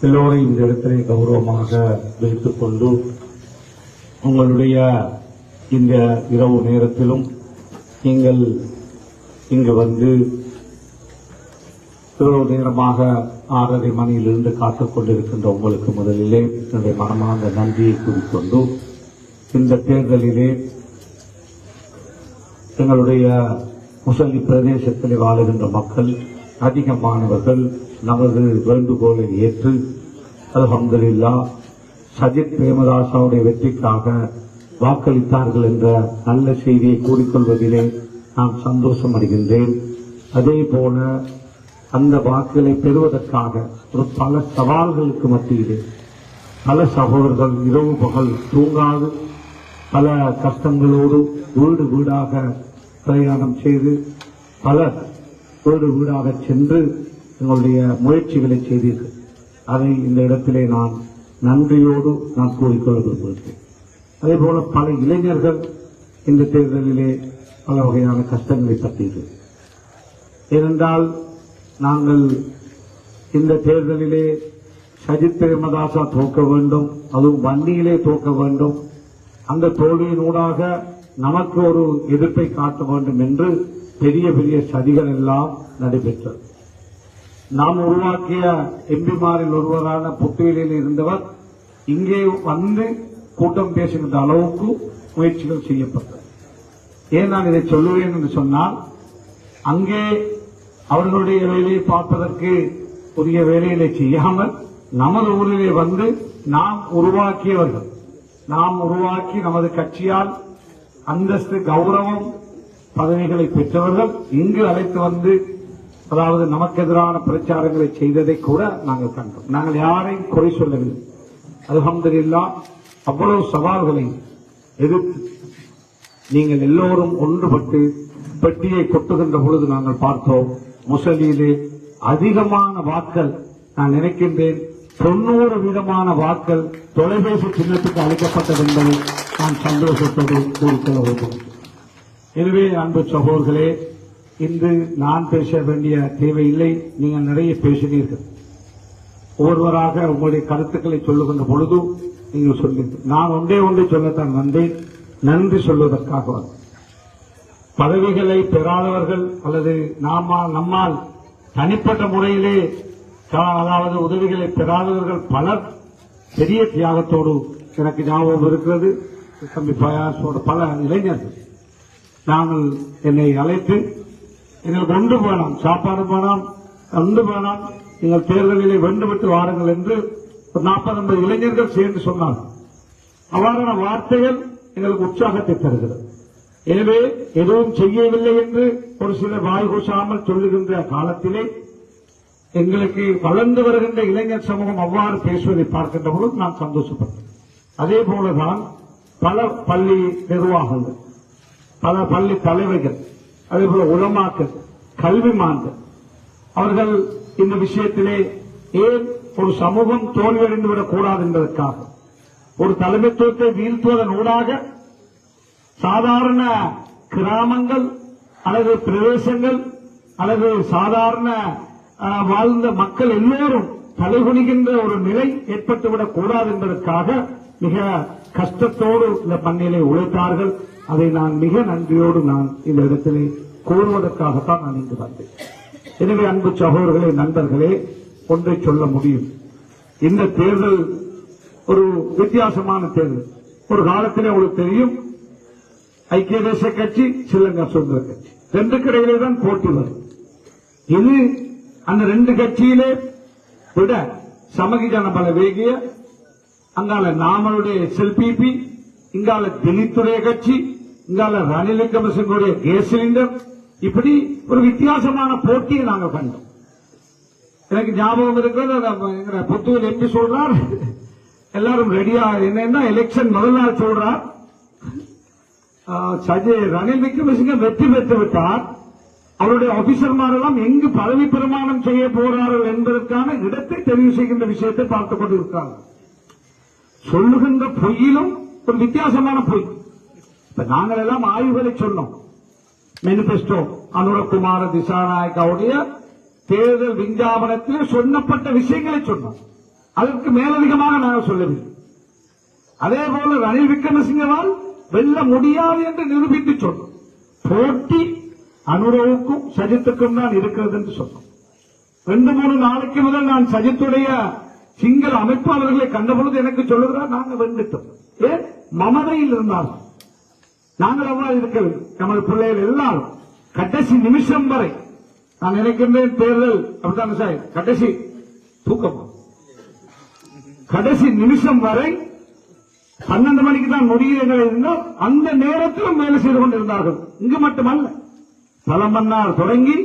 எல்லோரும் இந்த இடத்திலே கௌரவமாக வைத்துக் கொண்டு உங்களுடைய இந்த இரவு நேரத்திலும் நீங்கள் இங்கு வந்து இவ்வளவு நேரமாக ஆறரை மணியிலிருந்து காத்துக் கொண்டிருக்கின்ற உங்களுக்கு முதலிலே என்னுடைய மனமார்ந்த நன்றியை கூறிக்கொண்டு இந்த தேர்தலிலே எங்களுடைய முசலி பிரதேசத்தில் வாழுகின்ற மக்கள் அதிகமானவர்கள் நமது வேண்டுகோளை ஏற்று அலமதுல்லா சஜித் பிரேமதாசாவுடைய வெற்றிக்காக வாக்களித்தார்கள் என்ற நல்ல செய்தியை கூறிக்கொள்வதிலே நான் சந்தோஷம் அடைகின்றேன். அதே போல அந்த வாக்குகளை பெறுவதற்காக ஒரு பல சவால்களுக்கு மத்தியிலே பல சகோதரர்கள் இரவு பகல் தூங்காது பல கஷ்டங்களோடு வீடு வீடாக பிரயாணம் செய்து பலர் வீடு வீடாக சென்று உங்களுடைய முயற்சிகளை செய்தீர்கள். அதை இந்த இடத்திலே நான் நன்றியோடு நான் கூறிக்கொள்ள விரும்புகிறேன். அதே போல பல இளைஞர்கள் இந்த தேர்தலிலே பல வகையான கஷ்டங்களை பற்றியது ஏனென்றால் நாங்கள் இந்த தேர்தலிலே சஜித் பிரேமதாசா தோக்க வேண்டும் அதுவும் வண்டியிலே தோக்க வேண்டும். அந்த தோல்வியினூடாக நமக்கு ஒரு எதிர்ப்பை காட்ட வேண்டும் என்று பெரிய பெரிய சதிகள் எல்லாம் நடைபெற்றது. நாம் உருவாக்கிய எம்பிமாரில் ஒருவரான புத்துவிலில் இருந்தவர் இங்கே வந்து கூட்டம் பேசுகின்ற அளவுக்கு முயற்சிகள் செய்யப்பட்டது. ஏன் நான் இதை சொல்லுவேன் என்று சொன்னால் அங்கே அவர்களுடைய வேலையை பார்ப்பதற்கு உரிய வேலைகளை செய்யாமல் நமது ஊரிலே வந்து நாம் உருவாக்கியவர்கள். நாம் உருவாக்கி நமது கட்சியால் அந்தஸ்து கௌரவம் பதவிகளை பெற்றவர்கள் இங்கு அழைத்து வந்து அதாவது நமக்கு எதிரான பிரச்சாரங்களை செய்ததை கூட நாங்கள் கண்டோம். நாங்கள் யாரையும் குறை சொல்லவில்லை. அல்ஹம்துலில்லா அவ்வளவு சவால்களை எதிர்த்து நீங்கள் எல்லோரும் ஒன்றுபட்டு பெட்டியை கொட்டுகின்ற பொழுது நாங்கள் பார்த்தோம். முசலியிலே அதிகமான வாக்கள் நான் நினைக்கின்றேன். தொண்ணூறு விதமான வாக்கள் தொலைபேசி சின்னத்துக்கு அளிக்கப்பட்டது என்பதை நான் சந்தோஷத்தோடு கூறிக்கொள்ள வேண்டும். எனவே அன்பு சகோதரர்களே இன்று நான் பேச வேண்டிய தேவையில்லை. நீங்கள் நிறைய பேசினீர்கள். ஒவ்வொருவராக உங்களுடைய கருத்துக்களை சொல்லுகின்ற பொழுது நீங்கள் சொல்லுங்கள். நான் ஒன்றே ஒன்றை சொல்லத்தான் வந்தேன். நன்றி சொல்வதற்காக வந்தேன். பதவிகளை பெறாதவர்கள் அல்லது நாம நம்மால் தனிப்பட்ட முறையிலே அதாவது உதவிகளை பெறாதவர்கள் பலர் பெரிய தியாகத்தோடு எனக்கு ஞாபகம் இருக்கிறது. தம்பி பயாசோட பல இளைஞர்கள். நாங்கள் என்னை அழைத்து நீங்கள் கொண்டு போகலாம் சாப்பாடு வேணாம் ஒன்று வேணாம் நீங்கள் தேர்தலிலே வென்றுவிட்டு வாருங்கள் என்று ஒரு நாற்பது ஐம்பது இளைஞர்கள் சேர்ந்து சொன்னார் அவ்வாறான வார்த்தைகள் எங்களுக்கு உற்சாகத்தை தருகிறது. எனவே எதுவும் செய்யவில்லை என்று ஒரு சிலர் வாய் கூசாமல் சொல்லுகின்ற காலத்திலே எங்களுக்கு வளர்ந்து வருகின்ற இளைஞர் சமூகம் அவ்வாறு பேசுவதை பார்க்கின்ற பொழுது நான் சந்தோஷப்பட்டேன். அதே போலதான் பல பள்ளி நிர்வாகங்கள் பல பள்ளி தலைவர்கள் அதேபோல உலமாக்கள் கல்விமான்கள். அவர்கள் இந்த விஷயத்திலே ஏன் ஒரு சமூகம் தோல்வியடைந்து விடக்கூடாது என்பதற்காக? ஒரு தலைமைத்துவத்தை வீழ்த்துவதன் ஊடாக சாதாரண கிராமங்கள் அல்லது பிரதேசங்கள் அல்லது சாதாரண வாழ்ந்த மக்கள் எல்லோரும் தலைகுனிகின்ற ஒரு நிலை ஏற்பட்டுவிடக் கூடாது என்பதற்காக மிக கஷ்டத்தோடு இந்த மண்ணிலே உழைத்தார்கள். அதை நான் மிக நன்றியோடு நான் இந்த இடத்திலே கூறுவதற்காகத்தான் நான் இங்கு வந்தேன். எனவே அன்பு சகோதரர்களே நண்பர்களே ஒன்றை சொல்ல முடியும். இந்த தேர்தல் ஒரு வித்தியாசமான தேர்தல். ஒரு காலத்திலே உங்களுக்கு தெரியும் ஐக்கிய தேச கட்சி ஸ்ரீலங்கா சுதந்திர கட்சி. ரெண்டு கடையிலே தான் போட்டி வரும். இது அந்த ரெண்டு கட்சியிலே விட சமகி ஜனபல வேகிய அங்கால நாமளுடைய எஸ்எல்பிபி இங்கால திலீத்துடைய கட்சி இந்தால ரணில் விக்ரமசிங்குடைய கேஸ் சிலிண்டர் இப்படி ஒரு வித்தியாசமான போட்டியை நாங்கள் கண்டோம். எனக்கு ஞாபகம் இருக்கிறது புத்தூர் எங்க எப்படி சொல்றார். எல்லாரும் ரெடியா என்னன்னா எலெக்ஷன் முதல் நாள் சொல்றார். ஆஹ், சஜய் ரணில் விக்ரமசிங்க வெற்றி பெற்று விட்டார். அவருடைய ஆபீசர்மாரெல்லாம் எங்கு பதவி பிரமாணம் செய்ய போறார்கள் என்பதற்கான இடத்தை தெரிவு செய்கின்ற விஷயத்தை பார்த்துக் கொண்டிருக்கிறார்கள் சொல்லுகின்ற பொய்யிலும் ஒரு வித்தியாசமான பொய். இப்ப நாங்கள் எல்லாம் ஆய்வுகளை சொன்னோம். மெனிபெஸ்டோ அனுரகுமார திசாநாயக்காவுடைய தேர்தல் விஞ்ஞாபனத்தில் சொன்னப்பட்ட விஷயங்களை சொன்னோம். அதற்கு மேலதிகமாக நாங்கள் சொல்லவில்லை. அதே போல ரணில் விக்ரமசிங்கவால் வெல்ல முடியாது என்று நிரூபித்து சொன்னோம். போட்டி அனுரவுக்கும் சஜித்துக்கும் தான் இருக்கிறது என்று சொன்னோம். ரெண்டு மூணு நாளைக்கு முதல் நான் சஜித்துடைய சிங்கள அமைப்பாளர்களை கண்டபொழுது எனக்கு சொல்லுகிறார் நாங்கள் வென்றுட்டோம். ஏன்? மமதையில் இருந்தார்கள். நாங்கள் அவ்வாறு இருக்கவில்லை நமது பிள்ளைகள் எல்லாம் கடைசி நிமிஷம் வரை நான் நினைக்கின்றேன் தேர்தல் அப்படித்தான் சார் கடைசி தூக்கமா? கடைசி நிமிஷம் வரை பன்னெண்டு மணிக்கு தான் முடியுங்கள் இருந்தால் அந்த நேரத்திலும் வேலை செய்து கொண்டிருந்தார்கள். இங்கு மட்டுமல்ல பலமன்னார் தொடங்கி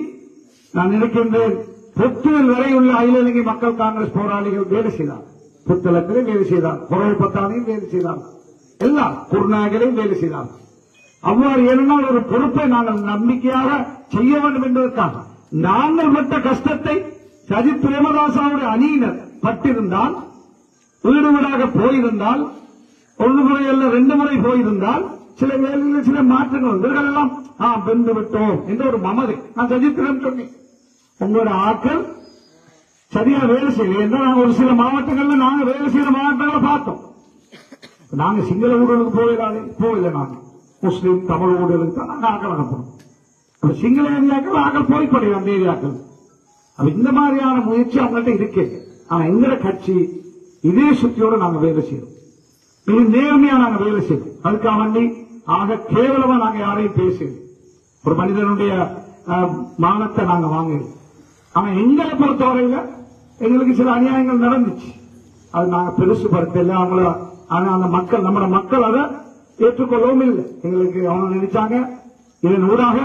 நான் நினைக்கின்றேன் புத்தூர் வரை உள்ள அகில இலங்கை மக்கள் காங்கிரஸ் போராளிகள் வேலை செய்தார். புத்தளத்திலே வேலை செய்தார். குரல் பத்தானையும் வேலை செய்தார். எல்லாம் குருநாயகரையும் வேலை செய்தார். அவ்வாறு ஏனென்றால் ஒரு பொறுப்பை நாங்கள் நம்பிக்கையாக செய்ய வேண்டும் என்பதற்காக. நாங்கள் பட்ட கஷ்டத்தை சஜித் பிரேமதாசாவுடைய அணியினர் பட்டிருந்தால் வீடு வீடாக போயிருந்தால் ஒரு முறை அல்ல ரெண்டு முறை போயிருந்தால் சில வேலையில் சில மாற்றங்கள் இவர்கள் எல்லாம் ஆ வென்று விட்டோம் என்ற ஒரு மமதை. நான் சஜித்திரம் சொன்னேன். உங்களோட ஆட்கள் சரியா வேலை செய்யல என்ன நாங்க ஒரு சில மாவட்டங்கள்ல நாங்க வேலை செய்யற மாவட்டங்களை பார்த்தோம். நாங்க சிங்கள ஊழலுக்கு போயிடாது போகல நாங்க. முஸ்லீம் தமிழ் ஊழலுக்கு நாங்க ஆக்கள் சிங்கள ஏரியாக்கள் ஆகல் போய் கிடையாது அந்த ஏரியாக்கள் அப்ப இந்த மாதிரியான முயற்சி அவங்கள்ட்ட இருக்கு. ஆனா எங்கட கட்சி இதே சுத்தியோட நாங்க வேலை செய்யறோம் மிக நேர்மையா நாங்க வேலை செய்யறோம் அதுக்காக வேண்டி ஆக கேவலமா நாங்க யாரையும் பேசுறோம் ஒரு மனிதனுடைய மானத்தை நாங்க வாங்குறோம் ஆனா எங்களை பொறுத்தவரையில எங்களுக்கு சில அநியாயங்கள் நடந்துச்சு. அது நாங்க பெருசு பெருசுபடுத்தல. அவங்கள ஆனா அந்த மக்கள் நம்ம மக்கள் அதை ஏற்றுக்கொள்ளவும் இல்லை. எங்களுக்கு அவங்க நினைச்சாங்க இதன் ஊடாக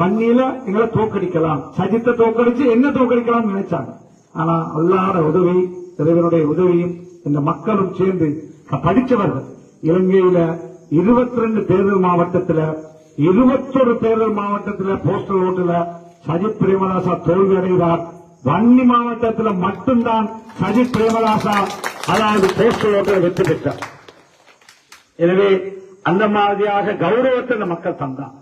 பன்னியில எங்களை தோக்கடிக்கலாம் சஜித்தை தோக்கடிச்சு என்ன தோக்கடிக்கலாம் நினைச்சாங்க. ஆனா அல்லாத உதவி இறைவனுடைய உதவியும் இந்த மக்களும் சேர்ந்து படிச்சவர்கள் இலங்கையில இருபத்தி ரெண்டு தேர்தல் மாவட்டத்துல இருபத்தொரு தேர்தல் மாவட்டத்துல போஸ்டல் ஓட்டுல சஜித் பிரேமதாசா தோல்வி அடைகிறார் வன்னி மாவட்டத்துல மட்டும்தான் சஜித் பிரேமதாசா அதாவது போஸ்டல் ஓட்டுல வெற்றி பெற்றார். எனவே அந்த மாதிரியாக கௌரவத்தை இந்த மக்கள் தந்தான்.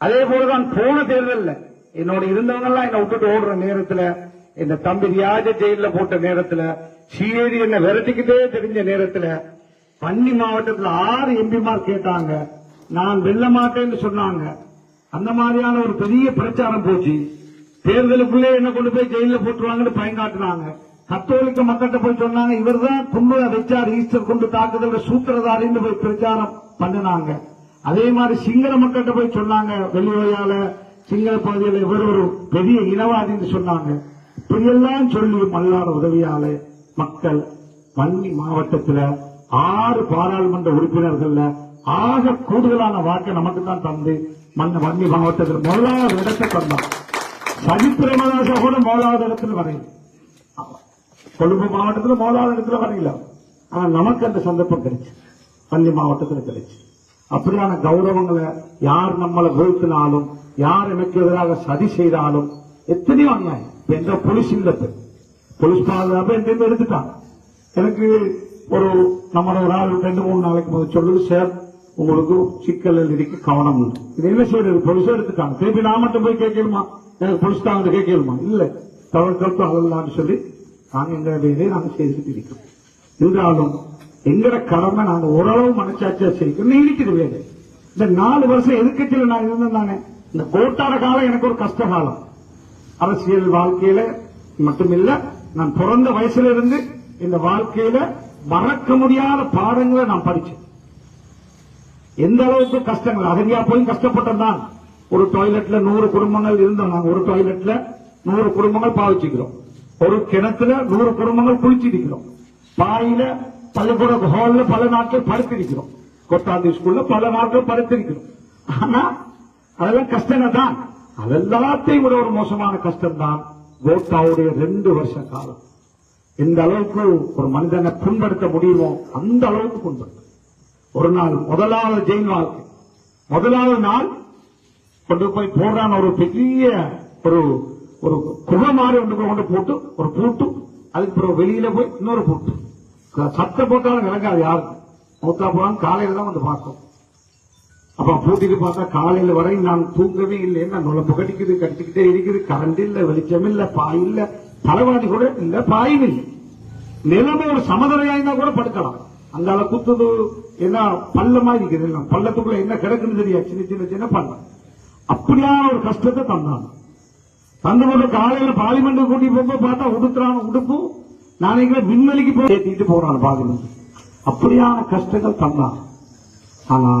அதே போலதான் போன தேர்தல்ல என்னோட இருந்தவங்க எல்லாம் என்ன விட்டுட்டு ஓடுற நேரத்துல இந்த தம்பி ரியாஜ ஜெயில போட்ட நேரத்துல சிஏடி என்ன விரட்டிக்கிட்டே தெரிஞ்ச நேரத்துல பன்னி மாவட்டத்துல ஆறு எம்பிமார் கேட்டாங்க. நான் வெல்ல மாட்டேன்னு சொன்னாங்க. அந்த மாதிரியான ஒரு பெரிய பிரச்சாரம் போச்சு. தேர்தலுக்குள்ளே என்ன கொண்டு போய் ஜெயில போட்டுருவாங்கன்னு பயங்காட்டினாங்க. கத்தோலிக்க மக்கள்கிட்ட போய் சொன்னாங்க இவர்தான் குண்டு வச்சார் ஈஸ்டர் கொண்டு தாக்குதல் சூத்திரதாரின்னு போய் பிரச்சாரம் பண்ணினாங்க. அதே மாதிரி சிங்கள மக்கள்கிட்ட போய் சொன்னாங்க வெளிவழியால சிங்கள பகுதியில் இவர் ஒரு பெரிய இனவாதின்னு சொன்னாங்க. இப்படியெல்லாம் சொல்லி மல்லார உதவியால மக்கள் வன்னி மாவட்டத்துல ஆறு பாராளுமன்ற உறுப்பினர்கள் ஆக கூடுதலான வாக்கை நமக்கு தான் தந்து மண் வன்னி மாவட்டத்தில் முதலாவது இடத்தை தந்தான். சரித்திரமாக கூட முதலாவது இடத்துல வரையும். கொழும்பு மாவட்டத்தில் முதலாவது இடத்துல வரையில ஆனா நமக்கு அந்த சந்தர்ப்பம் கிடைச்சு. பள்ளி மாவட்டத்தில் கிடைச்சு. அப்படியான கௌரவங்களை யார் நம்மளை வீழ்த்தினாலும் யார் எனக்கு எதிராக சதி செய்தாலும் எத்தனையோ அநியாயம். இப்ப எந்த போலீஸ் இல்ல இப்ப. போலீஸ் பாதுகாப்பு எந்த எடுத்துட்டாங்க? எனக்கு ஒரு நம்ம ஒரு ஆள் ரெண்டு மூணு நாளைக்கு முதல் சொல்லுது சார் உங்களுக்கு சிக்கல் இருக்கு கவனம் உண்டு. இது என்ன செய்யறது? போலீஸ் எடுத்துட்டாங்க. திருப்பி நான் மட்டும் போய் கேட்கணுமா? எனக்கு போலீஸ் தான் வந்து கேட்கணுமா? இல்ல. தவறு கருத்து சொல்லி நாங்க எங்க வேலையை நாங்க செய்துட்டு இருக்கோம் இருந்தாலும் எங்கட கடமை நாங்க ஓரளவு மனச்சாட்சியா செய்யணும் நீடிக்குது வேலை இந்த நாலு வருஷம் எதிர்க்கட்சியில நான் இருந்தேன் தானே. இந்த கோட்டார காலம் எனக்கு ஒரு கஷ்ட காலம். அரசியல் வாழ்க்கையில மட்டுமில்ல நான் பிறந்த வயசுல இருந்து இந்த வாழ்க்கையில மறக்க முடியாத பாடங்களை நான் படிச்சேன். எந்த அளவுக்கு கஷ்டங்கள் அகதியா போய் கஷ்டப்பட்டோம் தான். ஒரு டாய்லெட்ல நூறு குடும்பங்கள் இருந்தோம். நாங்க ஒரு டாய்லெட்ல நூறு குடும்பங்கள் பாவிச்சுக்கிறோம். ஒரு கிணத்துல நூறு குடும்பங்கள் குளிச்சிருக்கிறோம். பாயில பள்ளிக்கூட ஹால்ல பல நாட்கள் படுத்திருக்கிறோம். கொத்தாந்தி ஸ்கூல்ல பல நாட்கள் படுத்திருக்கிறோம். ஆனா அதெல்லாம் கஷ்டங்கள் தான் அதெல்லாத்தையும் விட ஒரு மோசமான கஷ்டம் தான் கோட்டாவுடைய ரெண்டு வருஷ காலம். எந்த அளவுக்கு ஒரு மனிதனை புண்படுத்த முடியுமோ? அந்த அளவுக்கு புண்படுத்த ஒரு நாள் முதலாவது ஜெயில் வாழ்க்கை. முதலாவது நாள் கொண்டு போய் போடுறான் ஒரு பெரிய ஒரு ஒரு குகை மாதிரி ஒன்று கொண்டு போட்டு ஒரு பூட்டு அதுக்கு பிறகு வெளியில போய் இன்னொரு பூட்டு. சத்த போட்டாலும் விளங்காது யாருக்கு மூத்தா போனாலும் காலையில தான் வந்து பார்த்தோம் அப்ப பூட்டிட்டு பார்த்தா காலையில வரை நான் தூங்கவே இல்லை. என்ன நுழம்பு கடிக்குது கடிச்சுக்கிட்டே இருக்குது கரண்ட் இல்ல வெளிச்சம் இல்ல பாய் இல்ல. தலைவாடி கூட இல்ல பாயும் இல்லை. நிலைமை ஒரு சமதரையா இருந்தா கூட படுக்கலாம். அங்கால குத்துது என்ன பள்ளமா இருக்குது பள்ளத்துக்குள்ள என்ன கிடக்குன்னு தெரியாது. சின்ன சின்ன சின்ன பள்ளம். அப்படியான ஒரு கஷ்டத்தை தந்தாங்க சந்தமன்ற காலையில் காலையில பார்லிமெண்ட் கூட்டி போக பார்த்தா உடுத்துறான உடுப்பு. நாளைக்கு விண்வெளிக்கு போய் ஏத்திட்டு போறான் பார்லிமெண்ட் அப்படியான கஷ்டங்கள் தந்தான் ஆனா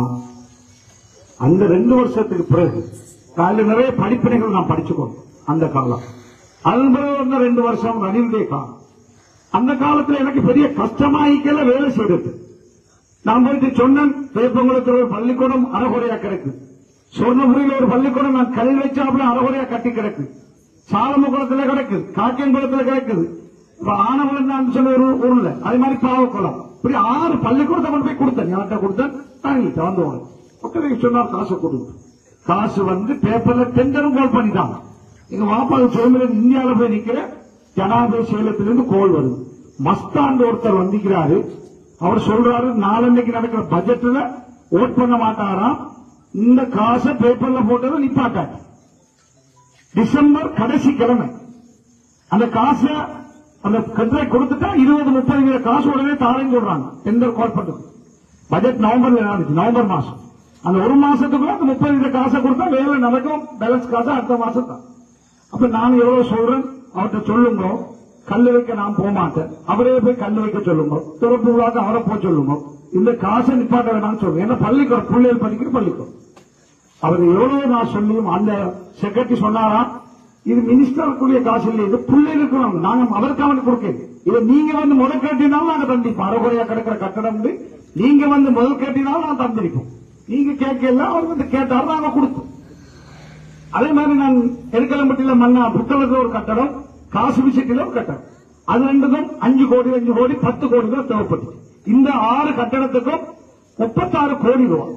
அந்த ரெண்டு வருஷத்துக்கு பிறகு காலையில நிறைய படிப்பினைகள் நான் படிச்சுக்கோம் அந்த காலம். அதன் பிறகு வந்த ரெண்டு வருஷம் ரணிலுடைய காலம். அந்த காலத்துல எனக்கு பெரிய கஷ்டமாயிக்கல வேலை செய்தது. நான் போயிட்டு சொன்னேன் வேப்பங்குளத்தில் ஒரு பள்ளிக்கூடம் அறகுறையா கிடக்கு. சொர்ணபுரியில் ஒரு பள்ளிக்கூடம் நான் கல் வச்சாப்புல அறகுறையா கட்டி கிடக்கு. சாலமுகுளத்துல கிடக்கு காக்கியங்குளத்தில் கிடக்குது இப்ப ஆனவளம் நான் சொல்ல ஒரு ஊர்ல அதே மாதிரி பாவக்குளம். இப்படி ஆறு பள்ளிக்கூடத்தை கொண்டு போய் கொடுத்தேன். யார்கிட்ட கொடுத்தேன் தங்கிட்ட வந்தவங்க ஒருத்தர் சொன்னார் காசு கொடுங்க காசு வந்து பேப்பர்ல டெண்டரும் கோல் பண்ணிட்டாங்க எங்க வாப்பா சுதந்திர இந்தியாவில போய் நிக்கிற ஜனாதிபதி சேலத்திலிருந்து கோல் வருது. மஸ்தாண்ட் ஒருத்தர் வந்திக்கிறாரு அவர் சொல்றாரு நாளன்னைக்கு நடக்கிற பட்ஜெட்ல ஓட் பண்ண மாட்டாராம். இந்த காசை பேப்பர்ல போட்டதை நிப்பாட்டாரு டிசம்பர் கடைசி கிழமை. அந்த காசை அந்த கட்டுரை கொடுத்துட்டா இருபது முப்பது வீத காசு உடனே தாரையும் சொல்றாங்க. டெண்டர் கால் பட்ஜெட் நவம்பர்ல நடந்துச்சு நவம்பர் மாசம். அந்த ஒரு மாசத்துக்குள்ள அந்த முப்பது வீத காசை கொடுத்தா வேலை நடக்கும் பேலன்ஸ் காசு அடுத்த மாசம் தான் அப்ப நான் எவ்வளவு சொல்றேன்? அவர்கிட்ட சொல்லுங்க. கல்லு வைக்க நான் போக மாட்டேன். அவரே போய் கல் வைக்க சொல்லுங்க. திறப்பு விழாக்கு அவரை போக சொல்லுங்க. இந்த காசை நிப்பாட்ட வேணாம்னு சொல்லுங்க ஏன்னா பள்ளிக்கூடம் பிள்ளைகள் படிக்கிற பள்ளிக்கூடம். அவர் எவ்வளவு நான் சொல்லியும் அந்த செக்ரட்டரி சொன்னாரா? இது மினிஸ்டருக்குரிய காசு இல்லை இது பிள்ளைகளுக்கு நாங்க அவருக்கு அவனுக்கு கொடுக்க இதை நீங்க வந்து முதல் கேட்டினாலும் நாங்க தந்திப்போம் அறகுறையா கிடக்கிற கட்டடம் வந்து நீங்க வந்து முதல் கேட்டினாலும் நான் தந்திருப்போம் நீங்க கேட்கல அவர் வந்து கேட்டாரு நாங்க கொடுத்தோம். அதே மாதிரி நான் எருக்கலம்பட்டியில மண்ணா புத்தளத்துல ஒரு கட்டடம் காசு விசிட்டில ஒரு கட்டடம். அது ரெண்டுக்கும் அஞ்சு கோடி அஞ்சு கோடி பத்து கோடி ரூபாய் தேவைப்பட்டு இந்த ஆறு கட்டடத்துக்கும் முப்பத்தாறு கோடி ரூபாய்.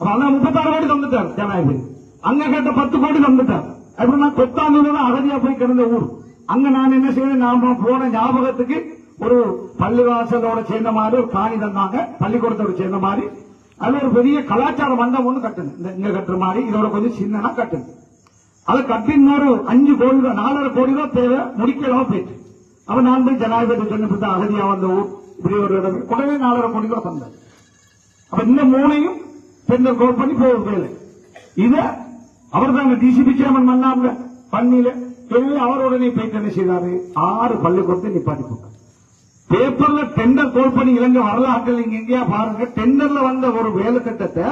அப்ப அண்ணா முப்பத்தாறு கோடி தந்துட்டார் ஜனாதிபதி அங்க கேட்ட பத்து கோடி தந்துட்டார் எப்படின்னா கொத்தாந்தூர்ல அகதியா போய் கிடந்த ஊர் அங்க நான் என்ன செய்வேன் நாம போன ஞாபகத்துக்கு ஒரு பள்ளிவாசலோட சேர்ந்த மாதிரி ஒரு காணி தந்தாங்க பள்ளிக்கூடத்தோட சேர்ந்த மாதிரி அது ஒரு பெரிய கலாச்சார மண்டபம் ஒண்ணு கட்டுங்க இந்த இங்க கட்டுற மாதிரி இதோட கொஞ்சம் சின்னனா கட்டுங்க அதை கட்டி இன்னொரு அஞ்சு கோடி ரூபாய் நாலரை கோடி ரூபாய் தேவை முடிக்கலாம போயிட்டு அப்ப நான் போய் ஜனாதிபதி சொன்ன அகதியா வந்த ஊர் இப்படி ஒரு இடம் உடனே நாலரை கோடி ரூபாய் தந்தார் அப்ப இந்த மூணையும் டெண்டர் கோல் பண்ணி போகும் வேலை இத அவர் தான் டிசிபி சேர்மன் பண்ணாங்க பண்ணில எனவே அவர் உடனே போயிட்டு என்ன செய்தாரு? ஆறு பள்ளிக்கூடத்தை நிப்பாட்டி போட்டார். பேப்பர்ல டெண்டர் கோல் பண்ணி இலங்கை வரலாற்றில் நீங்க எங்கேயா பாருங்க டெண்டர்ல வந்த ஒரு வேலை திட்டத்தை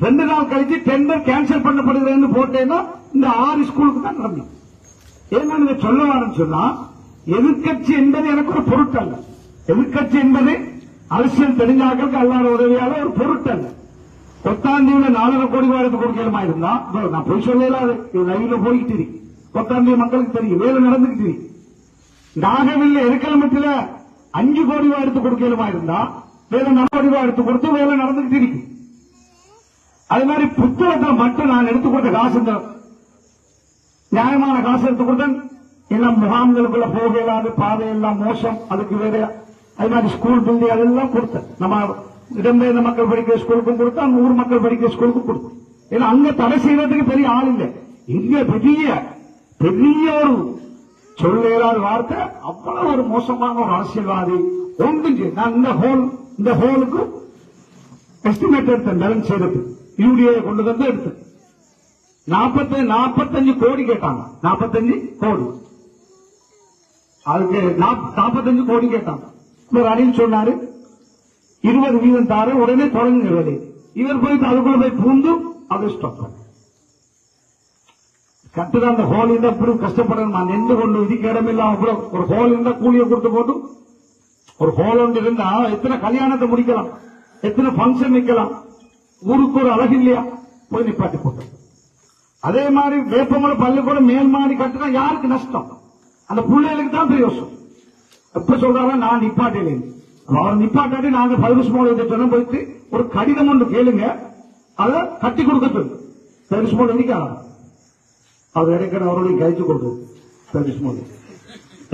ரெண்டு நாள் கழிச்சு டெண்டர் கேன்சல் பண்ணப்படுகிறதுன்னு போட்டேன்னா இந்த ஆறு ஸ்கூலுக்கு தான் நடந்தது. ஏன்னா நீங்க சொல்ல சொன்னா எதிர்க்கட்சி என்பது எனக்கு ஒரு பொருட்டல்ல. எதிர்க்கட்சி என்பது அரசியல் தெரிஞ்சாக்களுக்கு அல்லாத உதவியால ஒரு பொருட்டல்ல. கொத்தாண்டியில நாலரை கோடி ரூபாய் எடுத்து இருந்தா? நான் போய் சொல்லல அது. லைவ்ல போய்கிட்டு இருக்கு கொத்தாண்டி மக்களுக்கு தெரியும். வேலை நடந்துகிட்டு இருக்கு நாகவில்ல எருக்கலமட்டில அஞ்சு கோடி ரூபாய் எடுத்து கொடுக்கலுமா இருந்தா? வேலை நாலு கோடி ரூபாய் எடுத்து கொடுத்து வேலை நடந்துகிட்டு இருக்கு அது மாதிரி புத்தகத்தை மட்டும் நான் எடுத்து கொடுத்த காசு இந்த நியாயமான காசு எடுத்து கொடுத்தேன். எல்லாம் முகாம்களுக்குள்ள போக இயலாது பாதை எல்லாம் மோசம். அதுக்கு வேற அது மாதிரி ஸ்கூல் பில்டிங் அதெல்லாம் கொடுத்தேன். நம்ம இடம்பெயர்ந்த மக்கள் படிக்கிற ஸ்கூலுக்கும் கொடுத்தோம் ஊர் மக்கள் படிக்கிற ஸ்கூலுக்கும் கொடுத்தோம். ஏன்னா அங்க தடை செய்யறதுக்கு பெரிய ஆள் இல்லை. இங்க பெரிய பெரிய ஒரு சொல்ல வார்த்தை அவ்வளவு ஒரு மோசமான ஒரு அரசியல்வாதி. ஒன்றும் நான் இந்த ஹோல் இந்த ஹோலுக்கு எஸ்டிமேட் எடுத்தேன் பேலன்ஸ் செய்யறது யூடிஏ கொண்டு வந்து எடுத்தேன். நாற்பத்தி நாற்பத்தஞ்சு கோடி கேட்டாங்க. நாற்பத்தஞ்சு கோடி. அதுக்கு நாற்பத்தஞ்சு கோடி கேட்டாங்க. ஒரு அணில் சொன்னாரு இருபது வீதம் தாரு உடனே தொடங்குகிறது. இவர் போய் அதுக்குள்ள போய் பூந்து அதை ஸ்டாப் பண்ண கட்டுற அந்த ஹோல் இருந்தா இப்படி கஷ்டப்படணும். நான் நின்று கொண்டு இதுக்கு இடமில்லாம கூட ஒரு ஹோல் இருந்தா கூலியை கொடுத்து போட்டு ஒரு ஹோல் ஒன்று இருந்தா எத்தனை கல்யாணத்தை முடிக்கலாம் எத்தனை ஃபங்க்ஷன் நிக்கலாம் ஊருக்கு ஒரு அழகு இல்லையா? போய் நிப்பாட்டி போட்டு. அதே மாதிரி வேப்பமலை கூட மேல் மாடி கட்டினா யாருக்கு நஷ்டம்? அந்த பிள்ளைகளுக்கு தான் பிரயோசனம். எப்ப சொல்றாங்க நான் நிப்பாட்டல அவர் நிப்பாட்டாட்டி நாங்க பரிசு மோடி சொன்ன போயிட்டு ஒரு கடிதம் ஒன்று கேளுங்க. அதை கட்டி கொடுக்க சொல்லு பரிசு மோடி நிக்காரா அவர் இடைக்கிற அவருடைய கழிச்சு கொடுக்கும் பரிசு மோடி.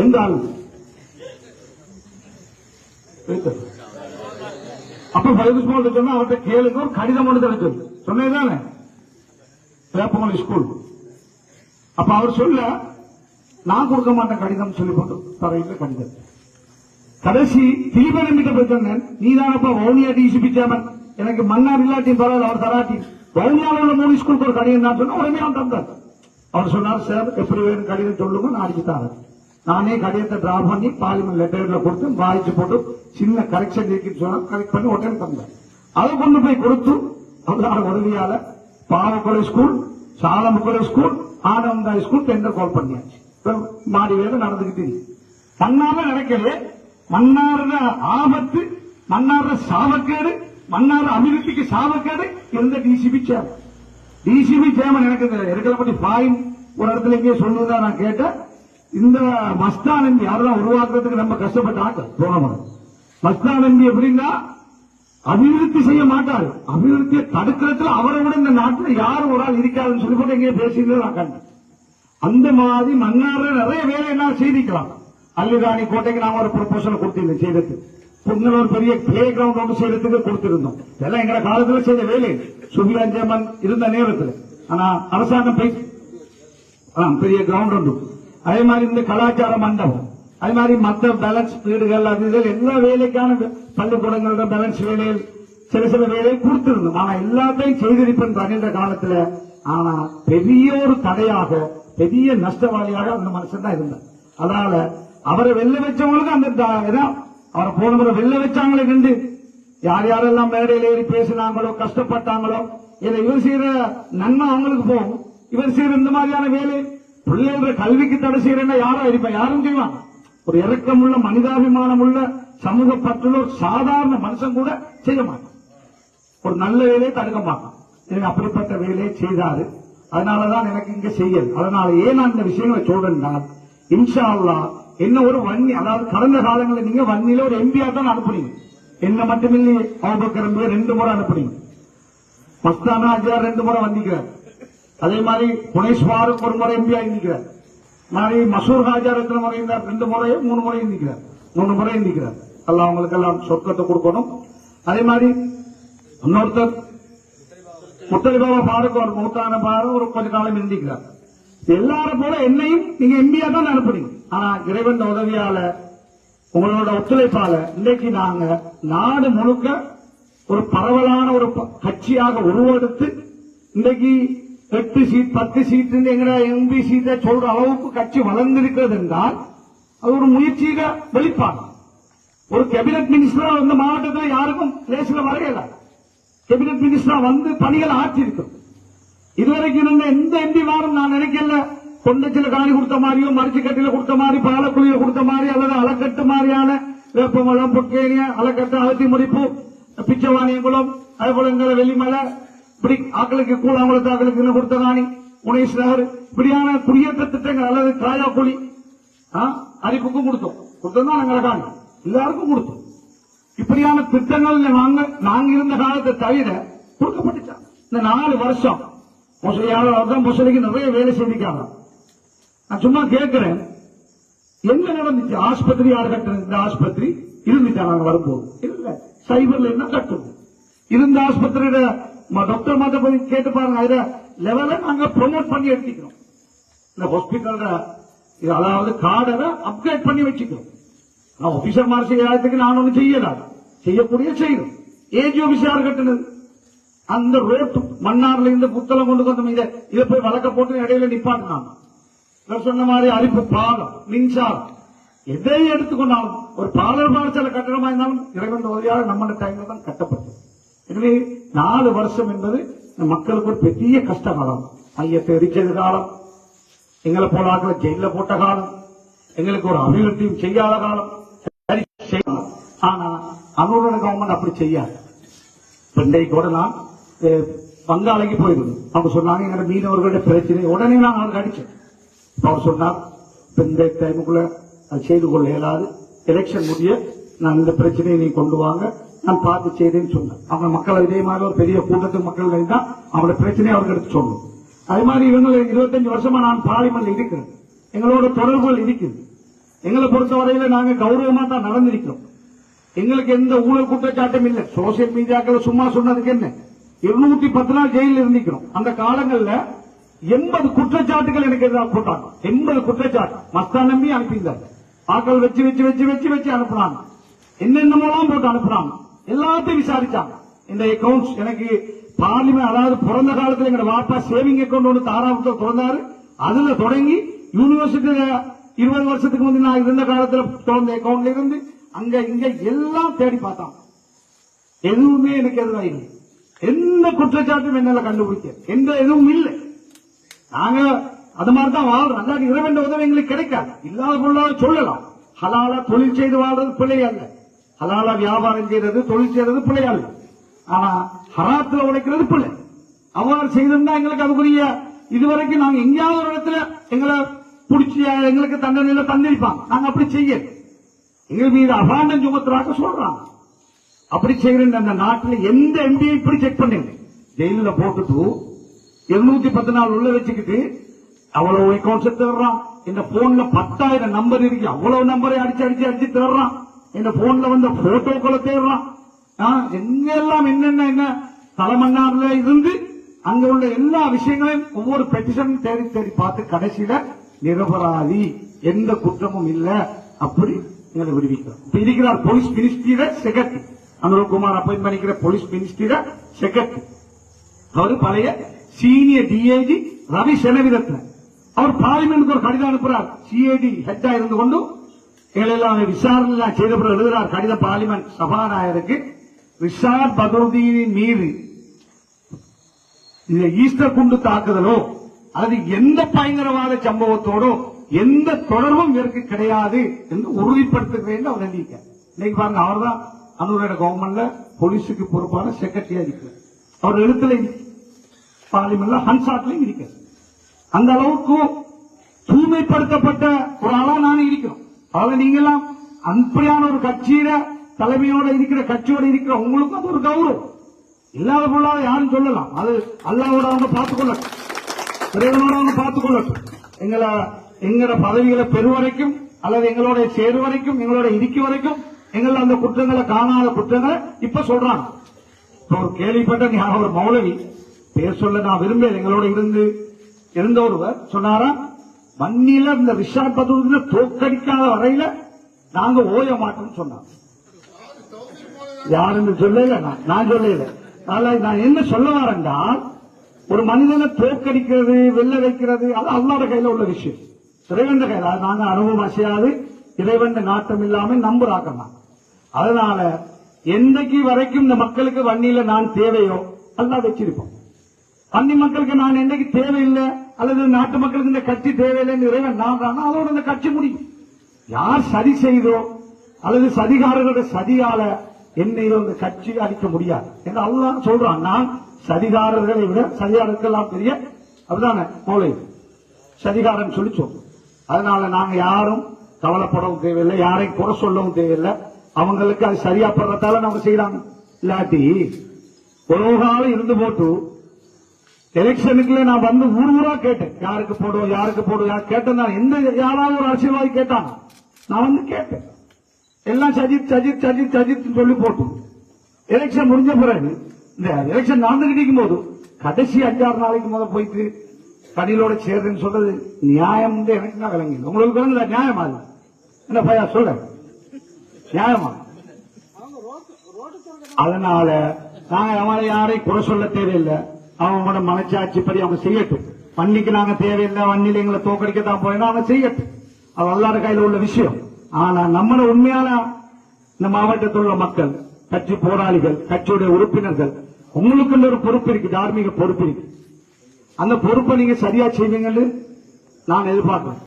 எந்த ஆளு அப்ப பரிசு மோடி சொன்னா அவர்கிட்ட கேளுங்க ஒரு கடிதம் ஒன்று தர சொல்லு சொன்னதுதானே வேப்பமலை ஸ்கூல் அப்ப அவர் சொல்ல நான் கொடுக்க மாட்டேன் கடிதம் சொல்லி போட்டு தரையில் கடிதம். கடைசி தீபனமிட்ட போய் சொன்னேன். நீதானப்பா வவுனியா டிசிபி சேர்மன் எனக்கு மன்னார் இல்லாட்டி பரவாயில்ல அவர் தராட்டி வவுனியாவில் உள்ள மூணு ஸ்கூலுக்கு ஒரு கடிதம் நான் சொன்னேன். உடனே அவன் தந்தார் அவர் சொன்னார் சார் எப்படி வேணும் கடிதம் சொல்லுங்க நான் அடிச்சு தரேன். நானே கடிதத்தை டிரா பண்ணி பார்லிமெண்ட் லெட்டர்ல கொடுத்து வாய்ச்சி போட்டு சின்ன கரெக்ஷன் இருக்குன்னு சொன்னா கரெக்ட் பண்ணி உடனே தந்தேன். அதை கொண்டு போய் கொடுத்து அவரோட உதவியால பாவக்கொலை ஸ்கூல் சாலமுக்கொலை ஸ்கூல் ஆனந்தாய் ஸ்கூல் டெண்டர் கால் பண்ணியாச்சு. மாடி வேலை நடந்துகிட்டு இருக்கு. மன்னார்ல நடக்கல மன்னார்ல ஆபத்து மன்னார்ல சாவக்கேடு மன்னார் அபிவிருத்திக்கு சாவக்கேடு இருந்த டிசிபி சேர்மன் டிசிபி சேர்மன் எனக்கு இருக்கிற பற்றி பாயும் ஒரு இடத்துல இங்கே சொல்லுவதா நான் கேட்டேன். இந்த மஸ்தான் எம்பி யாரெல்லாம் உருவாக்குறதுக்கு நம்ம கஷ்டப்பட்ட ஆட்கள்? போன முறை மஸ்தான் எம்பி எப்படின்னா அபிவிருத்தி செய்ய மாட்டார். அபிவிருத்தியை தடுக்கிறதுல அவரை விட இந்த நாட்டில் யாரும் ஒரு ஆள் இருக்காதுன்னு சொல்லி போட்டு எங்கேயே பேசியிருந்தது நான் கண்டேன். அந்த மாதிரி மன்னார்ல நிறைய வேலை என்ன செய்திக்கலாம் அல்லுராணி கோட்டைக்கு நாம ஒரு ப்ரொபோசல் கொடுத்திருந்தோம் செய்யறது பொங்கல் ஒரு பெரிய பிளே கிரவுண்ட் ஒன்று செய்யறதுக்கு கொடுத்திருந்தோம். இதெல்லாம் எங்க காலத்துல செய்த வேலை. சுபிலான் ஜெயமன் இருந்த நேரத்தில். ஆனா அரசாங்கம் பேசி பெரிய கிரவுண்ட் உண்டு அதே மாதிரி இந்த கலாச்சார மண்டபம். அதே மாதிரி மற்ற பேலன்ஸ் வீடுகள் அது இதில் எல்லா வேலைக்கான பள்ளிக்கூடங்களோட பேலன்ஸ் வேலையில் சில சில வேலையை கொடுத்திருந்தோம். ஆனா எல்லாத்தையும் செய்திருப்பேன் தனிந்த காலத்துல ஆனா பெரிய ஒரு தடையாக பெரிய நஷ்டவாளியாக அந்த மனுஷன் தான் இருந்தார் அதனால அவரை வெல்ல வச்சவங்களுக்கு அந்த இதான். அவரை போன முறை வெல்ல வச்சாங்களே கண்டு யார் யாரெல்லாம் மேடையில் ஏறி பேசினாங்களோ கஷ்டப்பட்டாங்களோ இதை இவர் செய்யற நன்மை அவங்களுக்கு போகும். இவர் செய்யற இந்த மாதிரியான வேலை பிள்ளைகள கல்விக்கு தடை செய்யறேன்னா யாரும் இருப்பா யாரும் செய்வாங்க. ஒரு இறக்கமுள்ள மனிதாபிமானம் உள்ள சமூக பற்றுள்ள ஒரு சாதாரண மனுஷன் கூட செய்ய மாட்டான். ஒரு நல்ல வேலையை தடுக்க மாட்டான். எனக்கு அப்படிப்பட்ட வேலையை செய்தாரு. அதனாலதான் எனக்கு இங்க செய்யல் அதனால ஏன் நான் இந்த விஷயங்களை சொல்றேன்னா இன்ஷா அல்லாஹ் என்ன ஒரு வன்னி அதாவது கடந்த காலங்களில் நீங்க வன்னியில ஒரு எம்பியா தான் அனுப்புனீங்க. என்ன மட்டுமில்லை அவுபக்கர் ரெண்டு முறை அனுப்புனீங்க. மஸ்தானா அஜியார் ரெண்டு முறை வந்திக்கிறார் அதே மாதிரி புனேஸ்வாருக்கு ஒரு முறை எம்பியா இருந்திக்கிறார் மாதிரி மசூர் ஹாஜார் எத்தனை முறை இருந்தார் ரெண்டு முறையோ மூணு முறை இருந்திக்கிறார் மூணு முறை இருந்திக்கிறார் எல்லாம் அவங்களுக்கு எல்லாம் சொர்க்கத்தை கொடுக்கணும். அதே மாதிரி இன்னொருத்தர் முத்தலிபாபா பாருக்கு ஒரு மூத்தான பாரு ஒரு கொஞ்ச காலம் இருந்திக்கிறார் எல்லாரும் போல என்னையும் நீங்க எம்பியா தான் அனுப்புறீங்க ஆனா இறைவன் உதவியால உங்களோட ஒத்துழைப்பால இன்னைக்கு நாங்க நாடு முழுக்க ஒரு பரவலான ஒரு கட்சியாக உருவெடுத்து இன்னைக்கு எட்டு சீட் பத்து சீட் எங்கட எம்பி சீட்டை சொல்ற அளவுக்கு கட்சி வளர்ந்திருக்கிறது என்றால் அது ஒரு முயற்சியில வெளிப்பாடு. ஒரு கேபினட் மினிஸ்டரா வந்து மாவட்டத்தில் யாருக்கும் லேசில வரையல. கேபினட் மினிஸ்டரா வந்து பணிகள் ஆற்றிருக்கும் இதுவரைக்கும் எந்த எம்பி வாரம் நான் நினைக்கல. கொண்டச்சில காணி கொடுத்த மாதிரியும் மரிச்சு கொடுத்த மாதிரி பாலக்குழியில கொடுத்த மாதிரி அல்லது அலக்கட்டு மாதிரியான வேப்பமலம் பொற்கேனிய அலக்கட்டு அகத்தி முடிப்பு பிச்சைவாணியங்குளம் அதே வெள்ளிமலை இப்படி ஆக்களுக்கு கூழாங்குளத்து ஆக்களுக்கு கொடுத்த காணி உணேஷ் நகர். இப்படியான குடியேற்ற திட்டங்கள் அல்லது காயாக்குழி அரிப்புக்கும் கொடுத்தோம். கொடுத்தோம் தான் காணும். எல்லாருக்கும் கொடுத்தோம். இப்படியான திட்டங்கள் நாங்க நாங்க இருந்த காலத்தை தவிர கொடுக்கப்பட்டுச்சாங்க இந்த நாலு வருஷம் முசலியாளர் தான் முசலிக்கு நிறைய வேலை செஞ்சுக்காங்க நான் சும்மா கேட்கிறேன் எங்க நடந்துச்சு? ஆஸ்பத்திரி யார் கட்டுறது? இந்த ஆஸ்பத்திரி இருந்துச்சா? நாங்க வரும்போது. இல்ல சைபர்ல என்ன கட்டணும் இருந்த ஆஸ்பத்திரியோட டாக்டர் மாட்ட போய் கேட்டு பாருங்க. அதுல லெவல நாங்க ப்ரொமோட் பண்ணி எடுத்துக்கிறோம். இந்த ஹாஸ்பிட்டல்ல அதாவது கார்டை அப்கிரேட் பண்ணி வச்சுக்கிறோம். நான் ஆபீசர் மாதிரி செய்யறதுக்கு நான் ஒண்ணு செய்யல. செய்யக்கூடிய செய்யணும் ஏஜி ஆபீஸ் யார் கட்டுனது? அந்த ரோட்டு மன்னார்ல இருந்து புத்தளம் கொண்டு வந்தோம். இதை இதை போய் வழக்க போட்டு இடையில நிப்பாட்டினாங்க. சொன்ன மாதிரி அரிப்பு பாலம் மின்சாரம். எதை எடுத்துக்கொண்டாலும் ஒரு பாலர் பாடசாலை கட்டணமா இருந்தாலும் இறைவன் உதவியாக நம்ம டைம்ல தான் கட்டப்பட்டது. எனவே நாலு வருஷம் என்பது மக்களுக்கு ஒரு பெரிய கஷ்ட காலம் மையத்தை எரிச்சது காலம். எங்களை போல ஆட்களை ஜெயில போட்ட காலம். எங்களுக்கு ஒரு அபிவிருத்தியும் செய்யாத காலம். சரி, செய்யலாம். ஆனா அனுரோட கவர்மெண்ட் அப்படி செய்யாது. இன்றைக்கு கூட நான் அஹ், வங்காளைக்கு அவங்க சொன்னாங்க எங்க மீனவர்களுடைய பிரச்சனை. உடனே நான் அவருக்கு அடிச்சேன். அவர் சொன்னார் இந்த டைமுக்குள்ள அது செய்து கொள்ள இயலாது. எலெக்ஷன் முடிய நான் இந்த பிரச்சனையை நீ கொண்டு வாங்க. நான் பார்த்து செய்தேன்னு சொன்னேன் அவங்க மக்கள் இதே மாதிரி ஒரு பெரிய கூட்டத்துக்கு மக்கள் தான் அவங்களோட பிரச்சனையை அவருக்கு எடுத்து சொல்லணும் அதே மாதிரி இவங்களை இருபத்தஞ்சு வருஷமா நான் பார்லிமெண்ட்ல இருக்கிறேன். எங்களோட தொடர்புகள் இருக்குது. எங்களை பொறுத்தவரையில நாங்க கௌரவமா தான் நடந்திருக்கிறோம். எங்களுக்கு எந்த ஊழல் குற்றச்சாட்டும் இல்ல. சோசியல் மீடியாக்கள் சும்மா சொன்னதுக்கு என்ன? இருநூத்தி பத்து நாள் ஜெயிலில் இருந்திக்கிறோம் அந்த காலங்கள்ல எண்பது குற்றச்சாட்டுகள் எனக்கு எதிராக போட்டாங்க. எண்பது குற்றச்சாட்டு. மஸ்தான் நம்பி அனுப்பியிருந்தார். ஆக்கள் வச்சு வச்சு வச்சு வச்சு வச்சு அனுப்புனாங்க. என்னென்னமோலாம் போட்டு அனுப்புறாங்க எல்லாத்தையும் விசாரிச்சாங்க. இந்த அக்கவுண்ட்ஸ் எனக்கு பார்லிமெண்ட் அதாவது பிறந்த காலத்துல எங்க வாப்பா சேவிங் அக்கௌண்ட் ஒன்று தாராபுரத்தில் திறந்தாரு. அதுல தொடங்கி யூனிவர்சிட்டியில இருபது வருஷத்துக்கு முந்தைய நான் இருந்த காலத்துல திறந்த அக்கவுண்ட்ல இருந்து அங்க இங்க எல்லாம் தேடி பார்த்தான் எதுவுமே எனக்கு எதுவாக இல்லை. எந்த குற்றச்சாட்டும் என்னால கண்டுபிடிக்க எந்த எதுவும் இல்லை. நாங்க அது மாதிரி தான் வாழ்றோம். அல்லாட்டி இறைவன் உதவி எங்களுக்கு கிடைக்காது. இல்லாத பொருளாக சொல்லலாம். ஹலாலா தொழில் செய்து வாழ்றது பிள்ளை அல்ல. ஹலாலா வியாபாரம் செய்யறது தொழில் செய்யறது பிள்ளை அல்ல. ஆனா ஹராத்துல உழைக்கிறது பிள்ளை அவ்வாறு செய்திருந்தா எங்களுக்கு அதுக்குரிய இதுவரைக்கும் நாங்க எங்கேயாவது ஒரு இடத்துல எங்களை பிடிச்சி எங்களுக்கு தண்டனையில தந்திருப்பாங்க. நாங்க அப்படி செய்ய எங்களுக்கு மீது அபாண்டம் சுமத்துறாக்க சொல்றாங்க. அப்படி செய்கிற அந்த நாட்டுல எந்த எம்பியை இப்படி செக் பண்ணுங்க ஜெயில போட்டுட்டு இருநூத்தி பத்து நாள் உள்ள வச்சுக்கிட்டு அவ்வளவு அக்கௌண்ட்ஸ் தேடுறான். இந்த போன்ல பத்தாயிரம் நம்பர் இருக்கு. அவ்வளவு நம்பரை அடிச்சு அடிச்சு அடிச்சு தேடுறான். இந்த போன்ல வந்த போட்டோக்களை தேடுறான். ஆ, எங்கெல்லாம் என்னென்ன என்ன தலைமன்னார்ல இருந்து அங்க உள்ள எல்லா விஷயங்களையும் ஒவ்வொரு பெட்டிஷனும் தேடி தேடி பார்த்து கடைசியில நிரபராதி. எந்த குற்றமும் இல்ல. அப்படி எங்களை விடுவிக்கிறோம் இப்ப இருக்கிறார் போலீஸ் மினிஸ்ட்ரியில செக்ரட்டரி அனுரகுமார் அப்பாயின் பண்ணிக்கிற போலீஸ் மினிஸ்ட்ரியில செக்ரட்டரி அவரு பழைய சீனியர் டிஏஜி ரவி செனவிரத்ன அவர் பார்லிமெண்ட்டுக்கு ஒரு கடிதம் அனுப்புறார். சிஏடி ஹெட்டா இருந்து கொண்டு எங்களெல்லாம் விசாரணை எல்லாம் செய்த பிறகு எழுதுறார். கடிதம் பார்லிமெண்ட் சபாநாயகருக்கு. ரிஷாத் பதூதீனின் மீது இந்த ஈஸ்டர் குண்டு தாக்குதலோ அல்லது எந்த பயங்கரவாத சம்பவத்தோடோ எந்த தொடர்பும் இவருக்கு கிடையாது என்று உறுதிப்படுத்துகிறேன் அவர் எழுதியிருக்க இன்னைக்கு பாருங்க அவர் தான் அனுரோட கவர்மெண்ட்ல போலீஸுக்கு பொறுப்பான செக்ரட்டரியா இருக்கிறார். அவர் எழுத்துல இருக்கு பார்லிமெண்ட்ல ஹன்சாட்லயும் அந்த அளவுக்கு தூய்மைப்படுத்தப்பட்ட ஒரு ஆளா நானும் இருக்கிறோம். அதாவது நீங்க எல்லாம் அப்படியான ஒரு கட்சியில தலைமையோட இருக்கிற கட்சியோட இருக்கிற உங்களுக்கும் அது ஒரு கௌரவம். இல்லாத பொருளாத யாரும் சொல்லலாம். அது அல்லாவோட அவங்க பார்த்துக் கொள்ளட்டும் இறைவனோட அவங்க பார்த்துக் கொள்ளட்டும் எங்களை எங்களோட பதவிகளை பெறுவரைக்கும் அல்லது எங்களோட சேரு வரைக்கும் எங்களோட இடிக்கு வரைக்கும் எங்களை அந்த குற்றங்களை காணாத குற்றங்களை இப்ப சொல்றாங்க. ஒரு கேள்விப்பட்ட ஞாபகம் ஒரு மௌலவி பேர் சொல்ல நான் விரும்பல எங்களோட இருந்து இருந்த ஒருவர் சொன்னாரா மண்ணில இந்த ரிஷாட் பதூர்ல தோக்கடிக்காத வரையில நாங்க ஓய மாட்டோம்னு சொன்னாங்க யாருன்னு சொல்லல நான் நான் சொல்லல. நான் என்ன சொல்ல வரேன்டால் ஒரு மனிதனை தோக்கடிக்கிறது வெள்ள வைக்கிறது அது அல்லாத கையில உள்ள விஷயம். இறைவன் கையில நாங்க அனுபவம் அசையாது. இறைவன் நாட்டம் இல்லாம நம்புறாக்கலாம் அதனால என்னைக்கு வரைக்கும் இந்த மக்களுக்கு வண்டியில நான் தேவையோ அல்லா வச்சிருப்போம். அன்னி மக்களுக்கு நான் என்னைக்கு தேவையில்லை அல்லது நாட்டு மக்களுக்கு இந்த கட்சி தேவையில்லைன்னு இறைவன் நான் அதோட இந்த கட்சி முடியும். யார் சதி செய்தோ அல்லது சதிகாரர்களுடைய சதியால என்னையோ இந்த கட்சி அடிக்க முடியாது. என்று அல்லாஹ் சொல்றான். நான் சதிகாரர்களை விட சதிகாரர்கள்லாம் பெரிய அப்படிதானே மௌலை சதிகாரன் சொல்லி சொல்றோம் அதனால நாங்க யாரும் கவலைப்படவும் தேவையில்லை யாரையும் குறை சொல்லவும் தேவையில்லை. அவங்களுக்கு அது சரியா படுறதால நம்ம செய்யறாங்க. இல்லாட்டி ஒரு காலம் இருந்து போட்டு எலெக்ஷனுக்குள்ள நான் வந்து ஊர் ஊரா கேட்டேன். யாருக்கு போடுவோம் யாருக்கு போடுவோம் யார் கேட்டேன் நான் எந்த யாராவது ஒரு அரசியல்வாதி கேட்டாங்க நான் வந்து கேட்டேன். எல்லாம் சஜித் சஜித் சஜித் சஜித் சொல்லி போட்டு. எலெக்ஷன் முடிஞ்ச பிறகு இந்த எலெக்ஷன் நடந்துகிட்டு இருக்கும் போது கடைசி அஞ்சாறு நாளைக்கு முதல் போயிட்டு கடையிலோட சேர்றதுன்னு சொல்றது நியாயம் வந்து எனக்கு தான் விளங்கி உங்களுக்கு வந்து நியாயமா இல்ல என்ன பையா சொல்ல. நியாயமா? அதனால நாங்க அவனை யாரையும் குறை சொல்ல தேவையில்லை. அவங்களோட மனச்சாட்சிப்படி அவங்க செய்யட்டும். வன்னிக்கு நாங்க தேவையில்லை வன்னில எங்களை தோக்கடிக்க தான் போயினா அவங்க செய்யட்டும். அது அல்லாத கையில உள்ள விஷயம். ஆனா நம்மள உண்மையான இந்த மாவட்டத்தில் உள்ள மக்கள் கட்சி போராளிகள் கட்சியுடைய உறுப்பினர்கள் உங்களுக்கு ஒரு பொறுப்பு இருக்கு தார்மீக பொறுப்பு இருக்கு. அந்த பொறுப்பை நீங்க சரியா செய்வீங்கன்னு நான் எதிர்பார்க்கிறேன்.